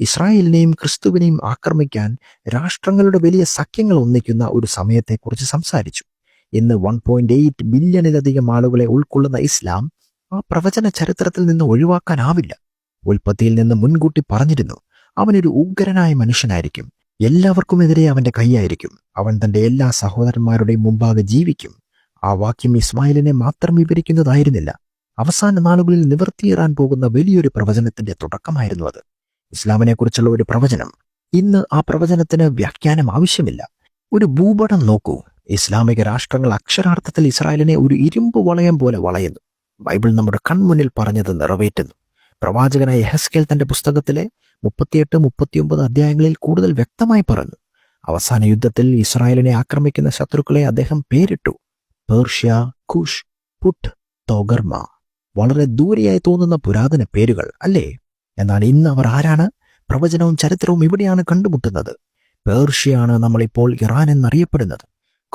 ഇസ്രായേലിനെയും ക്രിസ്തുവിനെയും ആക്രമിക്കാൻ രാഷ്ട്രങ്ങളുടെ വലിയ സഖ്യങ്ങൾ ഒന്നിക്കുന്ന ഒരു സമയത്തെക്കുറിച്ച് സംസാരിച്ചു. ഇന്ന് വൺ പോയിന്റ് എയ്റ്റ് ബില്യണിലധികം ആളുകളെ ഉൾക്കൊള്ളുന്ന ഇസ്ലാം ആ പ്രവചന ചരിത്രത്തിൽ നിന്ന് ഒഴിവാക്കാനാവില്ല. ഉൽപ്പത്തിയിൽ നിന്ന് മുൻകൂട്ടി പറഞ്ഞിരുന്നു. അവനൊരു ഉഗ്രനായ മനുഷ്യനായിരിക്കും. എല്ലാവർക്കുമെതിരെ അവന്റെ കൈയായിരിക്കും. അവൻ തന്റെ എല്ലാ സഹോദരന്മാരുടെയും മുമ്പാകെ ജീവിക്കും. ആ വാക്യം ഇസ്മായിലിനെ മാത്രം വിവരിക്കുന്നതായിരുന്നില്ല. അവസാന നാളുകളിൽ നിവർത്തിയേറാൻ പോകുന്ന വലിയൊരു പ്രവചനത്തിന്റെ തുടക്കമായിരുന്നു അത്. ഇസ്ലാമിനെ കുറിച്ചുള്ള ഒരു പ്രവചനം. ഇന്ന് ആ പ്രവചനത്തിന് വ്യാഖ്യാനം ആവശ്യമില്ല. ഒരു ഭൂപടം നോക്കൂ. ഇസ്ലാമിക രാഷ്ട്രങ്ങൾ അക്ഷരാർത്ഥത്തിൽ ഇസ്രായേലിനെ ഒരു ഇരുമ്പ് വളയം പോലെ വളയുന്നു. ബൈബിൾ നമ്മുടെ കൺമുന്നിൽ പറഞ്ഞത് നിറവേറ്റുന്നു. പ്രവാചകനായ എഹസ്കേൽ തന്റെ പുസ്തകത്തിലെ മുപ്പത്തിയെട്ട് മുപ്പത്തിയൊമ്പത് അധ്യായങ്ങളിൽ കൂടുതൽ വ്യക്തമായി പറഞ്ഞു. അവസാന യുദ്ധത്തിൽ ഇസ്രായേലിനെ ആക്രമിക്കുന്ന ശത്രുക്കളെ അദ്ദേഹം പേരിട്ടു. Persia Cush Put Togarmah. വളരെ ദൂരെയായി തോന്നുന്ന പുരാതന പേരുകൾ അല്ലേ? എന്നാൽ ഇന്ന് അവർ ആരാണ്? പ്രവചനവും ചരിത്രവും ഇവിടെയാണ് കണ്ടുമുട്ടുന്നത്. പേർഷ്യയാണ് നമ്മളിപ്പോൾ ഇറാൻ എന്നറിയപ്പെടുന്നത്.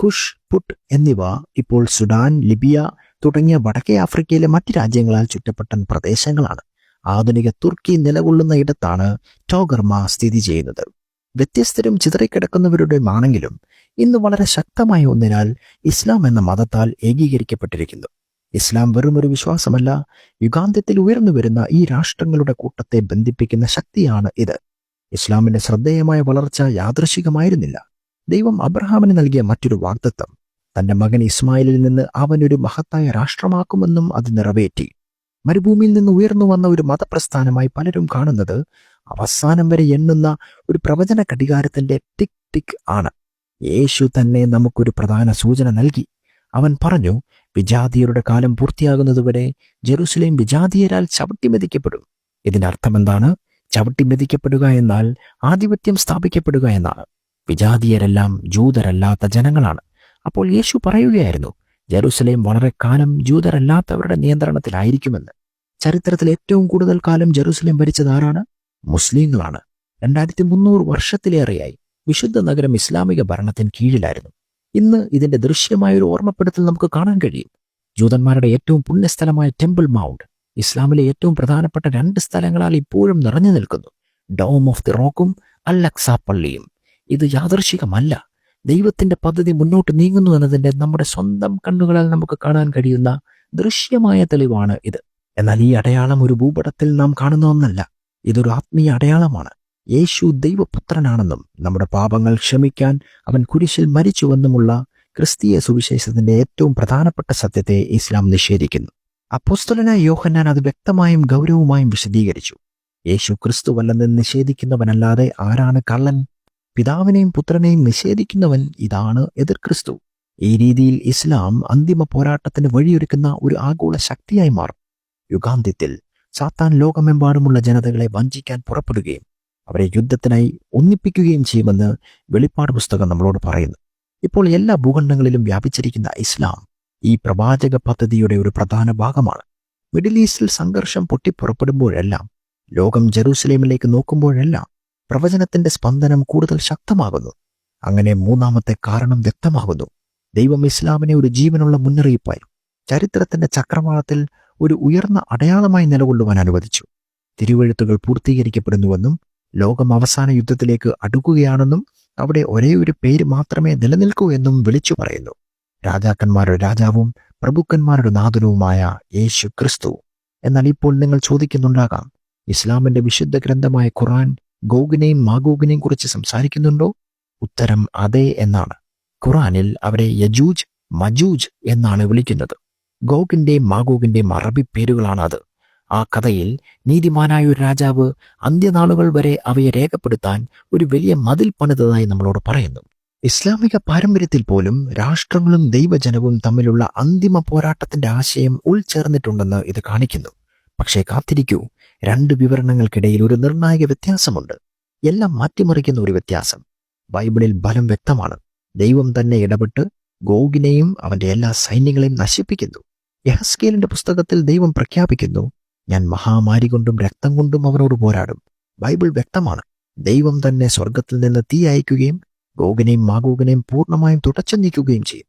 ഖുഷ് പുട്ട് എന്നിവ ഇപ്പോൾ സുഡാൻ ലിബിയ തുടങ്ങിയ വടക്കേ ആഫ്രിക്കയിലെ മറ്റ് രാജ്യങ്ങളാൽ ചുറ്റപ്പെട്ട പ്രദേശങ്ങളാണ്. ആധുനിക തുർക്കി നിലകൊള്ളുന്ന ഇടത്താണ് ടോഗർമ സ്ഥിതി ചെയ്യുന്നത്. വ്യത്യസ്തരും ചിതറിക്കിടക്കുന്നവരുടെയുമാണെങ്കിലും ഇന്ന് വളരെ ശക്തമായ ഒന്നിനാൽ ഇസ്ലാം എന്ന മതത്താൽ ഏകീകരിക്കപ്പെട്ടിരിക്കുന്നു. ഇസ്ലാം വെറുമൊരു വിശ്വാസമല്ല യുഗാന്ത്യത്തിൽ ഉയർന്നു വരുന്ന ഈ രാഷ്ട്രങ്ങളുടെ കൂട്ടത്തെ ബന്ധിപ്പിക്കുന്ന ശക്തിയാണ് ഇത്. ഇസ്ലാമിന്റെ ശ്രദ്ധേയമായ വളർച്ച യാദൃശികമായിരുന്നില്ല. ദൈവം അബ്രഹാമിന് നൽകിയ മറ്റൊരു വാഗ്ദത്വം തന്റെ മകൻ ഇസ്മായിലിൽ നിന്ന് അവനൊരു മഹത്തായ രാഷ്ട്രമാക്കുമെന്നും അത് നിറവേറ്റി. മരുഭൂമിയിൽ നിന്ന് ഉയർന്നു വന്ന ഒരു മതപ്രസ്ഥാനമായി പലരും കാണുന്നത് അവസാനം വരെ എണ്ണുന്ന ഒരു പ്രവചന ഘടികാരത്തിന്റെ ടിക് ടിക് ആണ്. യേശു തന്നെ നമുക്കൊരു പ്രധാന സൂചന നൽകി. അവൻ പറഞ്ഞു വിജാതീയരുടെ കാലം പൂർത്തിയാകുന്നതുവരെ ജെറുസലേം വിജാതീയരാൽ ചവിട്ടിമെതിക്കപ്പെടും ഇതിന്റെ എന്താണ് ചവിട്ടിമെതിക്കപ്പെടുക എന്നാൽ ആധിപത്യം സ്ഥാപിക്കപ്പെടുക എന്നാണ്. വിജാതീയരെല്ലാം ജൂതരല്ലാത്ത ജനങ്ങളാണ്. അപ്പോൾ യേശു പറയുകയായിരുന്നു ജെറുസലേം വളരെ കാലം ജൂതരല്ലാത്തവരുടെ നിയന്ത്രണത്തിലായിരിക്കുമെന്ന്. ചരിത്രത്തിൽ ഏറ്റവും കൂടുതൽ കാലം ജെറുസലേം ഭരിച്ചത് ആരാണ്? മുസ്ലിങ്ങളാണ്. രണ്ടായിരത്തി മുന്നൂറ് വർഷത്തിലേറെയായി വിശുദ്ധ നഗരം ഇസ്ലാമിക ഭരണത്തിന് കീഴിലായിരുന്നു. ഇന്ന് ഇതിന്റെ ദൃശ്യമായ ഒരു ഓർമ്മപ്പെടുത്തൽ നമുക്ക് കാണാൻ കഴിയും. ജൂതന്മാരുടെ ഏറ്റവും പുണ്യസ്ഥലമായ ടെമ്പിൾ മൗണ്ട് ഇസ്ലാമിലെ ഏറ്റവും പ്രധാനപ്പെട്ട രണ്ട് സ്ഥലങ്ങളാൽ ഇപ്പോഴും നിറഞ്ഞു നിൽക്കുന്നു. ഡോം ഓഫ് ദി റോക്കും അൽ അല്ലക്സ പള്ളിയും. ഇത് യാദർശികമല്ല ദൈവത്തിന്റെ പദ്ധതി മുന്നോട്ട് നീങ്ങുന്നു എന്നതിന്റെ നമ്മുടെ സ്വന്തം കണ്ണുകളാൽ നമുക്ക് കാണാൻ കഴിയുന്ന ദൃശ്യമായ തെളിവാണ് ഇത്. എന്നാൽ ഈ അടയാളം ഒരു ഭൂപടത്തിൽ നാം കാണുന്ന ഒന്നല്ല. ഇതൊരു ആത്മീയ അടയാളമാണ്. യേശു ദൈവപുത്രനാണെന്നും നമ്മുടെ പാപങ്ങൾ ക്ഷമിക്കാൻ അവൻ കുരിശിൽ മരിച്ചുവെന്നുമുള്ള ക്രിസ്തീയ സുവിശേഷത്തിന്റെ ഏറ്റവും പ്രധാനപ്പെട്ട സത്യത്തെ ഇസ്ലാം നിഷേധിക്കുന്നു. അപ്പോസ്തലനായ യോഹന്നാൻ അത് വ്യക്തമായും ഗൗരവമായും വിശദീകരിച്ചു. യേശു ക്രിസ്തുവല്ലെന്ന് നിഷേധിക്കുന്നവനല്ലാതെ ആരാണ് കള്ളൻ? പിതാവിനെയും പുത്രനെയും നിഷേധിക്കുന്നവൻ ഇതാണ് എതിർ ക്രിസ്തു. ഈ രീതിയിൽ ഇസ്ലാം അന്തിമ പോരാട്ടത്തിന് വഴിയൊരുക്കുന്ന ഒരു ആഗോള ശക്തിയായി മാറും. യുഗാന്ത്യത്തിൽ സാത്താൻ ലോകമെമ്പാടുമുള്ള ജനതകളെ വഞ്ചിക്കാൻ പുറപ്പെടുകയും അവരെ യുദ്ധത്തിനായി ഒന്നിപ്പിക്കുകയും ചെയ്യുമെന്ന് വെളിപ്പാട് പുസ്തകം നമ്മളോട് പറയുന്നു. ഇപ്പോൾ എല്ലാ ഭൂഖണ്ഡങ്ങളിലും വ്യാപിച്ചിരിക്കുന്ന ഇസ്ലാം ഈ പ്രവാചക പദ്ധതിയുടെ ഒരു പ്രധാന ഭാഗമാണ്. മിഡിൽ ഈസ്റ്റിൽ സംഘർഷം പൊട്ടിപ്പുറപ്പെടുമ്പോഴെല്ലാം ലോകം ജെറൂസലേമിലേക്ക് നോക്കുമ്പോഴെല്ലാം പ്രവചനത്തിന്റെ സ്പന്ദനം കൂടുതൽ ശക്തമാകുന്നു. അങ്ങനെ മൂന്നാമത്തെ കാരണം വ്യക്തമാകുന്നു. ദൈവം ഇസ്ലാമിനെ ഒരു ജീവനുള്ള മുന്നറിയിപ്പായി ചരിത്രത്തിന്റെ ചക്രവാളത്തിൽ ഒരു ഉയർന്ന അടയാളമായി നിലകൊള്ളുവാൻ അനുവദിച്ചു. തിരുവഴുത്തുകൾ പൂർത്തീകരിക്കപ്പെടുന്നുവെന്നും ലോകം അവസാന യുദ്ധത്തിലേക്ക് അടുക്കുകയാണെന്നും അവിടെ ഒരേ ഒരു പേര് മാത്രമേ നിലനിൽക്കൂ എന്നും വിളിച്ചു പറയുന്നു. രാജാക്കന്മാരുടെ രാജാവും പ്രഭുക്കന്മാരുടെ നാഥനവുമായ യേശു ക്രിസ്തു. എന്നാൽ ഇപ്പോൾ നിങ്ങൾ ചോദിക്കുന്നുണ്ടാകാം ഇസ്ലാമിന്റെ വിശുദ്ധ ഗ്രന്ഥമായ ഖുറാൻ ഗോഗിനെയും മാഗോഗിനെയും കുറിച്ച് സംസാരിക്കുന്നുണ്ടോ? ഉത്തരം അതെ എന്നാണ്. ഖുറാനിൽ അവരെ യജൂജ് മജൂജ് എന്നാണ് വിളിക്കുന്നത്. ഗോഗിന്റെയും മാഗോഗിന്റെയും അറബി പേരുകളാണ് അത് ആ കഥയിൽ നീതിമാനായ ഒരു രാജാവ് അന്ത്യനാളുകൾ വരെ അവയെ രേഖപ്പെടുത്താൻ ഒരു വലിയ മതിൽ പണിതതായി നമ്മളോട് പറയുന്നു. ഇസ്ലാമിക പാരമ്പര്യത്തിൽ പോലും രാഷ്ട്രങ്ങളും ദൈവജനവും തമ്മിലുള്ള അന്തിമ പോരാട്ടത്തിന്റെ ആശയം ഉൾച്ചേർന്നിട്ടുണ്ടെന്ന് ഇത് കാണിക്കുന്നു. പക്ഷേ കാത്തിരിക്കൂ രണ്ട് വിവരണങ്ങൾക്കിടയിൽ ഒരു നിർണായക വ്യത്യാസമുണ്ട്. എല്ലാം മാറ്റിമറിക്കുന്ന ഒരു വ്യത്യാസം. ബൈബിളിൽ ബലം വ്യക്തമാണ്. ദൈവം തന്നെ ഇടപെട്ട് ഗോഗിനെയും അവന്റെ എല്ലാ സൈന്യങ്ങളെയും നശിപ്പിക്കുന്നു. യഹസ്കേലിന്റെ പുസ്തകത്തിൽ ദൈവം പ്രഖ്യാപിക്കുന്നു ഞാൻ മഹാമാരി കൊണ്ടും രക്തം കൊണ്ടും അവനോട് പോരാടും. ബൈബിൾ വ്യക്തമാണ്. ദൈവം തന്നെ സ്വർഗത്തിൽ നിന്ന് തീ അയക്കുകയും ഗോഗിനെയും മാഗോഗിനെയും പൂർണമായും തുടച്ചു നീക്കുകയും ചെയ്യും.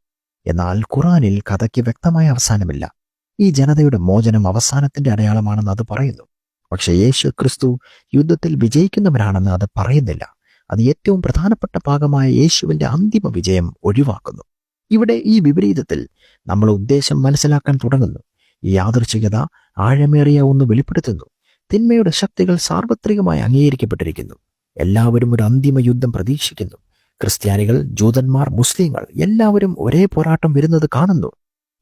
എന്നാൽ ഖുറാനിൽ കഥയ്ക്ക് വ്യക്തമായ അവസാനമില്ല. ഈ ജനതയുടെ മോചനം അവസാനത്തിന്റെ അടയാളമാണെന്ന് അത് പറയുന്നു. പക്ഷെ യേശു ക്രിസ്തു യുദ്ധത്തിൽ വിജയിക്കുന്നവരാണെന്ന് അത് പറയുന്നില്ല. അത് ഏറ്റവും പ്രധാനപ്പെട്ട ഭാഗമായ യേശുവിന്റെ അന്തിമ വിജയം ഒഴിവാക്കുന്നു. ഇവിടെ ഈ വിപരീതത്തിൽ നമ്മൾ ഉദ്ദേശം മനസ്സിലാക്കാൻ തുടങ്ങുന്നു. ഈ യാദൃച്ഛികത ആഴമേറിയ ഒന്ന് വെളിപ്പെടുത്തുന്നു. തിന്മയുടെ ശക്തികൾ സാർവത്രികമായി അംഗീകരിക്കപ്പെട്ടിരിക്കുന്നു. എല്ലാവരും ഒരു അന്തിമ യുദ്ധം പ്രതീക്ഷിക്കുന്നു. ക്രിസ്ത്യാനികൾ ജൂതന്മാർ മുസ്ലിങ്ങൾ എല്ലാവരും ഒരേ പോരാട്ടം വരുന്നത് കാണുന്നു.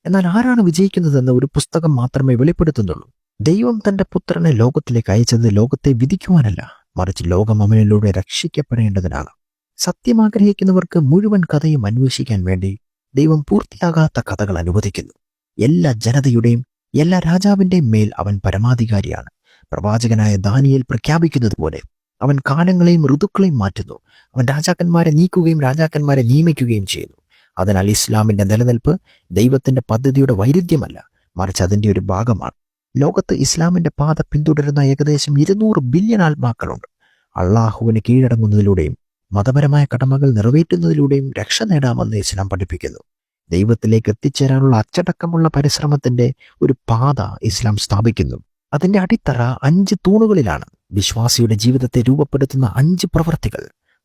എന്നാൽ ആരാണ് വിജയിക്കുന്നതെന്ന് ഒരു പുസ്തകം മാത്രമേ വെളിപ്പെടുത്തുന്നുള്ളൂ. ദൈവം തന്റെ പുത്രനെ ലോകത്തിലേക്ക് അയച്ചത് ലോകത്തെ വിധിക്കുവാനല്ല മറിച്ച് ലോകം അവനിലൂടെ രക്ഷിക്കപ്പെടേണ്ടതിനാണ്. സത്യം ആഗ്രഹിക്കുന്നവർക്ക് മുഴുവൻ കഥയും അന്വേഷിക്കാൻ വേണ്ടി ദൈവം പൂർത്തിയാകാത്ത കഥകൾ അനുവദിക്കുന്നു. എല്ലാ ജനതയുടെയും എല്ലാ രാജാവിന്റെയും മേൽ അവൻ പരമാധികാരിയാണ്. പ്രവാചകനായ ദാനിയേൽ പ്രഖ്യാപിക്കുന്നത് പോലെ അവൻ കാലങ്ങളെയും ഋതുക്കളെയും മാറ്റുന്നു. അവൻ രാജാക്കന്മാരെ നീക്കുകയും രാജാക്കന്മാരെ നിയമിക്കുകയും ചെയ്യുന്നു. അതിനാൽ ഇസ്ലാമിന്റെ നിലനിൽപ്പ് ദൈവത്തിന്റെ പദ്ധതിയുടെ വൈരുദ്ധ്യമല്ല മറിച്ച് അതിന്റെ ഒരു ഭാഗമാണ്. ലോകത്ത് ഇസ്ലാമിന്റെ പാത പിന്തുടരുന്ന ഏകദേശം ഇരുന്നൂറ് ബില്യൺ ആത്മാക്കളുണ്ട്. അള്ളാഹുവിന് കീഴടങ്ങുന്നതിലൂടെയും മതപരമായ കടമകൾ നിറവേറ്റുന്നതിലൂടെയും രക്ഷ നേടാമെന്ന് ഇസ്ലാം പഠിപ്പിക്കുന്നു. ദൈവത്തിലേക്ക് എത്തിച്ചേരാനുള്ള അച്ചടക്കമുള്ള പരിശ്രമത്തിന്റെ ഒരു പാത ഇസ്ലാം സ്ഥാപിക്കുന്നു. അതിന്റെ അടിത്തറ അഞ്ച് തൂണുകളിലാണ്. വിശ്വാസിയുടെ ജീവിതത്തെ രൂപപ്പെടുത്തുന്ന അഞ്ച് പ്രവർത്തികൾ.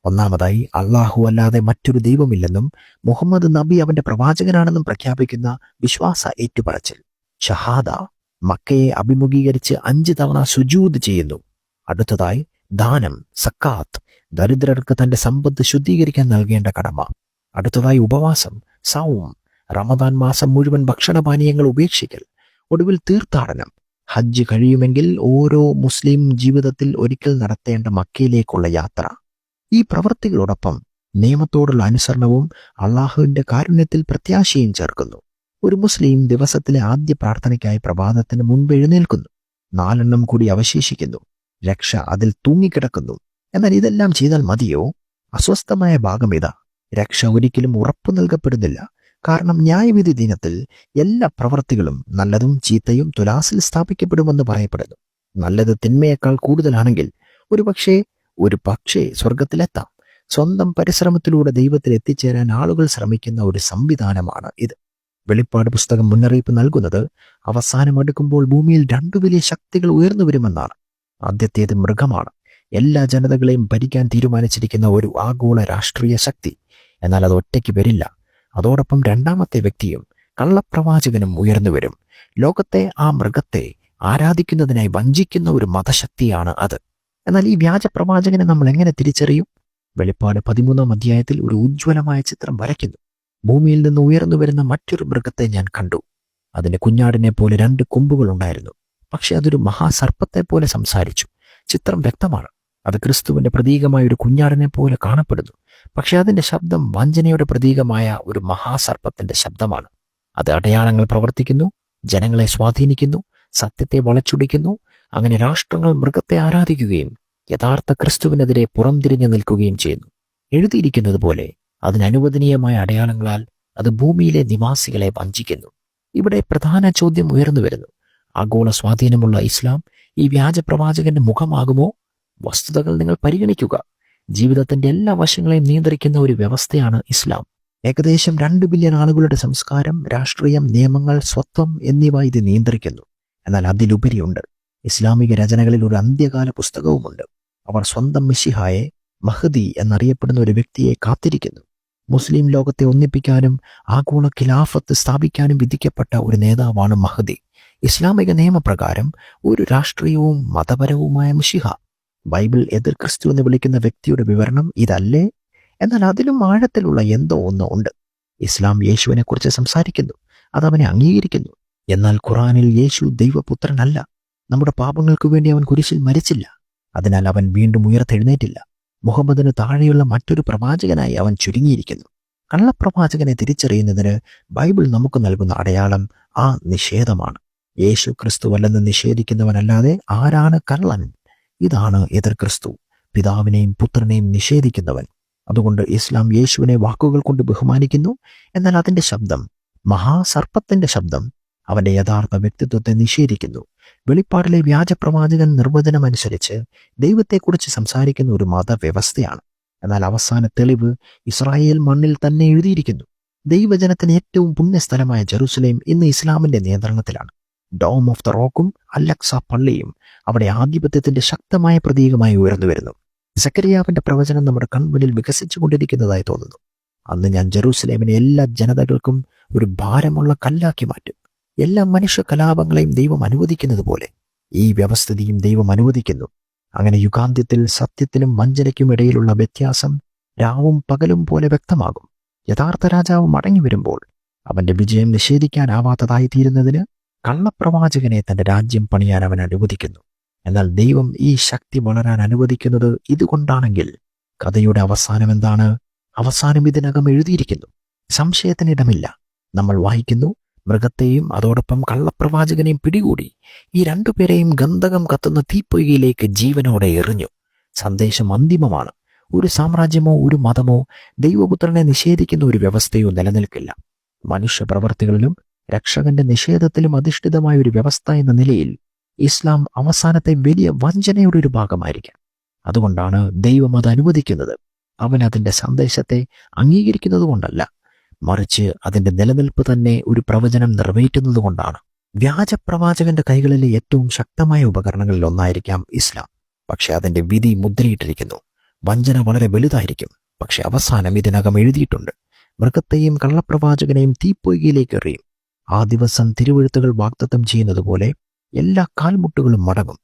ഒന്നാമതായി അള്ളാഹു അല്ലാതെ മറ്റൊരു ദൈവമില്ലെന്നും മുഹമ്മദ് നബി അവന്റെ പ്രവാചകനാണെന്നും പ്രഖ്യാപിക്കുന്ന വിശ്വാസ ഏറ്റുപറച്ചിൽ. ഷഹാദ മക്കയെ അഭിമുഖീകരിച്ച് അഞ്ച് തവണ സുജൂദ് ചെയ്യുന്നു. അടുത്തതായി ദാനം സക്കാത്ത് ദരിദ്രർക്ക് തന്റെ സമ്പത്ത് ശുദ്ധീകരിക്കാൻ നൽകേണ്ട കടമ. അടുത്തതായി ഉപവാസം സൗം റമദാൻ മാസം മുഴുവൻ ഭക്ഷണപാനീയങ്ങൾ ഉപേക്ഷിക്കൽ ഒടുവിൽ തീർത്ഥാടനം. ഹജ്ജ് കഴിയുമെങ്കിൽ ഓരോ മുസ്ലിം ജീവിതത്തിൽ ഒരിക്കൽ നടത്തേണ്ട മക്കയിലേക്കുള്ള യാത്ര. ഈ പ്രവൃത്തികളോടൊപ്പം നിയമത്തോടുള്ള അനുസരണവും അള്ളാഹുവിന്റെ കാരുണ്യത്തിൽ പ്രത്യാശയും ചേർക്കുന്നു. ഒരു മുസ്ലിം ദിവസത്തിലെ ആദ്യ പ്രാർത്ഥനയ്ക്കായി പ്രഭാതത്തിന് മുൻപ് എഴുന്നേൽക്കുന്നു. നാലെണ്ണം കൂടി അവശേഷിക്കുന്നു. രക്ഷ അതിൽ തൂങ്ങിക്കിടക്കുന്നു. എന്നാൽ ഇതെല്ലാം ചെയ്താൽ മതിയോ? അസ്വസ്ഥമായ ഭാഗം ഇതാ. രക്ഷ ഒരിക്കലും ഉറപ്പു നൽകപ്പെടുന്നില്ല. കാരണം ന്യായവിധി ദിനത്തിൽ എല്ലാ പ്രവൃത്തികളും നല്ലതും ചീത്തയും തുലാസിൽ സ്ഥാപിക്കപ്പെടുമെന്ന് പറയപ്പെടുന്നു. നല്ലത് തിന്മയേക്കാൾ കൂടുതലാണെങ്കിൽ ഒരുപക്ഷെ ഒരു പക്ഷേ സ്വർഗത്തിലെത്താം സ്വന്തം പരിശ്രമത്തിലൂടെ ദൈവത്തിൽ എത്തിച്ചേരാൻ ആളുകൾ ശ്രമിക്കുന്ന ഒരു സംവിധാനമാണ് ഇത്. വെളിപ്പാട് പുസ്തകം മുന്നറിയിപ്പ് നൽകുന്നത് അവസാനം അടുക്കുമ്പോൾ ഭൂമിയിൽ രണ്ടു വലിയ ശക്തികൾ ഉയർന്നു വരുമെന്നാണ്. ആദ്യത്തേത് മൃഗമാണ്. എല്ലാ ജനതകളെയും ഭരിക്കാൻ തീരുമാനിച്ചിരിക്കുന്ന ഒരു ആഗോള രാഷ്ട്രീയ ശക്തി. എന്നാൽ അത് ഒറ്റയ്ക്ക് വരില്ല. അതോടൊപ്പം രണ്ടാമത്തെ വ്യക്തിയും കള്ളപ്രവാചകനും ഉയർന്നു വരും. ലോകത്തെ ആ മൃഗത്തെ ആരാധിക്കുന്നതിനായി വഞ്ചിക്കുന്ന ഒരു മതശക്തിയാണ് അത്. എന്നാൽ ഈ വ്യാജ പ്രവാചകനെ നമ്മൾ എങ്ങനെ തിരിച്ചറിയും? വെളിപ്പാട് പതിമൂന്നാം അധ്യായത്തിൽ ഒരു ഉജ്ജ്വലമായ ചിത്രം വരയ്ക്കുന്നു. ഭൂമിയിൽ നിന്ന് ഉയർന്നു വരുന്ന മറ്റൊരു മൃഗത്തെ ഞാൻ കണ്ടു. അതിന് കുഞ്ഞാടിനെ പോലെ രണ്ട് കൊമ്പുകൾ ഉണ്ടായിരുന്നു. പക്ഷെ അതൊരു മഹാസർപ്പത്തെ പോലെ സംസാരിച്ചു. ചിത്രം വ്യക്തമാണ്. അത് ക്രിസ്തുവിന്റെ പ്രതീകമായ ഒരു കുഞ്ഞാടിനെ പോലെ കാണപ്പെടുന്നു. പക്ഷെ അതിന്റെ ശബ്ദം വഞ്ചനയുടെ പ്രതീകമായ ഒരു മഹാസർപ്പത്തിന്റെ ശബ്ദമാണ്. അത് അടയാളങ്ങൾ പ്രവർത്തിക്കുന്നു ജനങ്ങളെ സ്വാധീനിക്കുന്നു സത്യത്തെ വളച്ചൊടിക്കുന്നു അങ്ങനെ രാഷ്ട്രങ്ങൾ മൃഗത്തെ ആരാധിക്കുകയും യഥാർത്ഥ ക്രിസ്തുവിനെതിരെ പുറംതിരിഞ്ഞു നിൽക്കുകയും ചെയ്യുന്നു. എഴുതിയിരിക്കുന്നത് പോലെ അതിനനുവദനീയമായ അടയാളങ്ങളാൽ അത് ഭൂമിയിലെ നിവാസികളെ വഞ്ചിക്കുന്നു. ഇവിടെ പ്രധാന ചോദ്യം ഉയർന്നു വരുന്നു. ആഗോള സ്വാധീനമുള്ള ഇസ്ലാം ഈ വ്യാജ പ്രവാചകന്റെ മുഖമാകുമോ? വസ്തുതകൾ നിങ്ങൾ പരിഗണിക്കുക. ജീവിതത്തിന്റെ എല്ലാ വശങ്ങളെയും നിയന്ത്രിക്കുന്ന ഒരു വ്യവസ്ഥയാണ് ഇസ്ലാം. ഏകദേശം രണ്ട് ബില്യൺ ആളുകളുടെ സംസ്കാരം രാഷ്ട്രീയം നിയമങ്ങൾ സ്വത്വം എന്നിവ ഇത് നിയന്ത്രിക്കുന്നു. എന്നാൽ അതിലുപരിയുണ്ട്. ഇസ്ലാമിക രചനകളിൽ ഒരു അന്ത്യകാല പുസ്തകവുമുണ്ട്. അവർ സ്വന്തം മിഷിഹായെ മഹദി എന്നറിയപ്പെടുന്ന ഒരു വ്യക്തിയെ കാത്തിരിക്കുന്നു. മുസ്ലിം ലോകത്തെ ഒന്നിപ്പിക്കാനും ആഗോള ഖിലാഫത്ത് സ്ഥാപിക്കാനും വിധിക്കപ്പെട്ട ഒരു നേതാവാണ് മഹദി. ഇസ്ലാമിക നിയമപ്രകാരം ഒരു രാഷ്ട്രീയവും മതപരവുമായ മിഷിഹ ബൈബിൾ എതിർ ക്രിസ്തു എന്ന് വിളിക്കുന്ന വ്യക്തിയുടെ വിവരണം ഇതല്ലേ? എന്നാൽ അതിലും ആഴത്തിലുള്ള എന്തോ ഒന്ന് ഉണ്ട്. ഇസ്ലാം യേശുവിനെ കുറിച്ച് സംസാരിക്കുന്നു. അത് അവനെ അംഗീകരിക്കുന്നു. എന്നാൽ ഖുറാനിൽ യേശു ദൈവപുത്രനല്ല. നമ്മുടെ പാപങ്ങൾക്ക് വേണ്ടി അവൻ കുരിശിൽ മരിച്ചില്ല. അതിനാൽ അവൻ വീണ്ടും ഉയർത്തെഴുന്നേറ്റില്ല. മുഹമ്മദിന് താഴെയുള്ള മറ്റൊരു പ്രവാചകനായി അവൻ ചുരുങ്ങിയിരിക്കുന്നു. കള്ളപ്രവാചകനെ തിരിച്ചറിയുന്നതിന് ബൈബിൾ നമുക്ക് നൽകുന്ന അടയാളം ആ നിഷേധമാണ്. യേശു ക്രിസ്തുവല്ലെന്ന് നിഷേധിക്കുന്നവനല്ലാതെ ആരാണ് കള്ളൻ? ഇതാണ് എതിർ ക്രിസ്തു. പിതാവിനെയും പുത്രനെയും നിഷേധിക്കുന്നവൻ. അതുകൊണ്ട് ഇസ്ലാം യേശുവിനെ വാക്കുകൾ കൊണ്ട് ബഹുമാനിക്കുന്നു. എന്നാൽ അതിന്റെ ശബ്ദം മഹാസർപ്പത്തിന്റെ ശബ്ദം അവന്റെ യഥാർത്ഥ വ്യക്തിത്വത്തെ നിഷേധിക്കുന്നു. വെളിപ്പാടിലെ വ്യാജപ്രവാചകൻ നിർവചനമനുസരിച്ച് ദൈവത്തെക്കുറിച്ച് സംസാരിക്കുന്ന ഒരു മതവ്യവസ്ഥയാണ്. എന്നാൽ അവസാന തെളിവ് ഇസ്രായേൽ മണ്ണിൽ തന്നെ എഴുതിയിരിക്കുന്നു. ദൈവജനത്തിന് ഏറ്റവും പുണ്യസ്ഥലമായ ജെറുസലേം ഇന്ന് ഇസ്ലാമിന്റെ നിയന്ത്രണത്തിലാണ്. ഡോം ഓഫ് ദ റോക്കും അലക്സ പള്ളിയും അവിടെ ആധിപത്യത്തിന്റെ ശക്തമായ പ്രതീകമായി ഉയർന്നു വരുന്നു സക്കരിയാവിന്റെ പ്രവചനം നമ്മുടെ കൺമുന്നിൽ വികസിച്ചുകൊണ്ടിരിക്കുന്നതായി തോന്നുന്നു. അന്ന് ഞാൻ ജെറൂസലേമിനെ എല്ലാ ജനതകൾക്കും ഒരു ഭാരമുള്ള കല്ലാക്കി മാറ്റും. എല്ലാ മനുഷ്യ കലാപങ്ങളെയും ദൈവം അനുവദിക്കുന്നത് പോലെ ഈ വ്യവസ്ഥിതിയും ദൈവം അനുവദിക്കുന്നു. അങ്ങനെ യുഗാന്ത്യത്തിൽ സത്യത്തിനും വഞ്ചനയ്ക്കും ഇടയിലുള്ള വ്യത്യാസം രാവും പകലും പോലെ വ്യക്തമാകും. യഥാർത്ഥ രാജാവ് മടങ്ങി വരുമ്പോൾ അവന്റെ വിജയം നിഷേധിക്കാനാവാത്തതായി തീരുന്നതിന് കള്ളപ്രവാചകനെ തന്റെ രാജ്യം പണിയാൻ അവൻ അനുവദിക്കുന്നു. എന്നാൽ ദൈവം ഈ ശക്തി വളരാൻ അനുവദിക്കുന്നത് ഇതുകൊണ്ടാണെങ്കിൽ കഥയുടെ അവസാനം എന്താണ്? അവസാനം ഇതിനകം എഴുതിയിരിക്കുന്നു. സംശയത്തിനിടമില്ല. നമ്മൾ വായിക്കുന്നു മൃഗത്തെയും അതോടൊപ്പം കള്ളപ്രവാചകനെയും പിടികൂടി ഈ രണ്ടുപേരെയും ഗന്ധകം കത്തുന്ന തീപ്പൊയ്കയിലേക്ക് ജീവനോടെ എറിഞ്ഞു. സന്ദേശം അന്തിമമാണ്. ഒരു സാമ്രാജ്യമോ ഒരു മതമോ ദൈവപുത്രനെ നിഷേധിക്കുന്ന ഒരു വ്യവസ്ഥയോ നിലനിൽക്കില്ല. മനുഷ്യ പ്രവർത്തികളിലും രക്ഷകന്റെ നിഷേധത്തിലും അധിഷ്ഠിതമായ ഒരു വ്യവസ്ഥ എന്ന നിലയിൽ ഇസ്ലാം അവസാനത്തെ വലിയ വഞ്ചനയുടെ ഒരു ഭാഗമായിരിക്കാം. അതുകൊണ്ടാണ് ദൈവം അത് അനുവദിക്കുന്നത്. അവൻ അതിന്റെ സന്ദേശത്തെ അംഗീകരിക്കുന്നത് കൊണ്ടല്ല മറിച്ച് അതിന്റെ നിലനിൽപ്പ് തന്നെ ഒരു പ്രവചനം നിറവേറ്റുന്നതുകൊണ്ടാണ് വ്യാജപ്രവാചകന്റെ കൈകളിലെ ഏറ്റവും ശക്തമായ ഉപകരണങ്ങളിൽ ഒന്നായിരിക്കാം ഇസ്ലാം. പക്ഷേ അതിന്റെ വിധി മുദ്രയിട്ടിരിക്കുന്നു. വഞ്ചന വളരെ വലുതായിരിക്കും. പക്ഷെ അവസാനം ഇതിനകം എഴുതിയിട്ടുണ്ട്. മൃഗത്തെയും കള്ളപ്രവാചകനെയും തീപ്പൊയ്കയിലേക്ക് എറിയും. ആ ദിവസം തിരുവഴുത്തുകൾ വാഗ്ദത്തം ചെയ്യുന്നത് പോലെ എല്ലാ കാൽമുട്ടുകളും മടങ്ങും.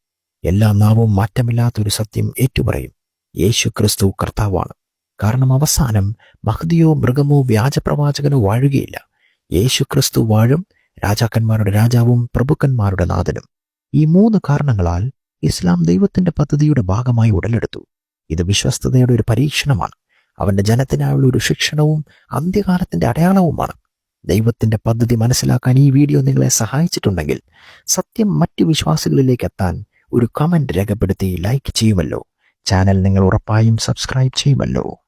എല്ലാ നാവും മാറ്റമില്ലാത്തൊരു സത്യം ഏറ്റുപറയും. യേശു ക്രിസ്തു കർത്താവാണ്. കാരണം അവസാനം മഹദിയോ മൃഗമോ വ്യാജപ്രവാചകനോ വാഴുകയില്ല. യേശു ക്രിസ്തു വാഴും രാജാക്കന്മാരുടെ രാജാവും പ്രഭുക്കന്മാരുടെ നാഥനും. ഈ മൂന്ന് കാരണങ്ങളാൽ ഇസ്ലാം ദൈവത്തിന്റെ പദ്ധതിയുടെ ഭാഗമായി ഉടലെടുത്തു. ഇത് വിശ്വസ്തതയുടെ ഒരു പരീക്ഷണമാണ്. അവന്റെ ജനത്തിനായുള്ള ഒരു ശിക്ഷണവും അന്ത്യകാലത്തിന്റെ അടയാളവുമാണ്. ദൈവത്തിന്റെ പദ്ധതി മനസ്സിലാക്കാൻ ഈ വീഡിയോ നിങ്ങളെ സഹായിച്ചിട്ടുണ്ടെങ്കിൽ സത്യം മറ്റു വിശ്വാസികളിലേക്ക് എത്താൻ ഒരു കമന്റ് രേഖപ്പെടുത്തി ലൈക്ക് ചെയ്യുമല്ലോ. ചാനൽ നിങ്ങൾ ഉറപ്പായും സബ്സ്ക്രൈബ് ചെയ്യുമല്ലോ.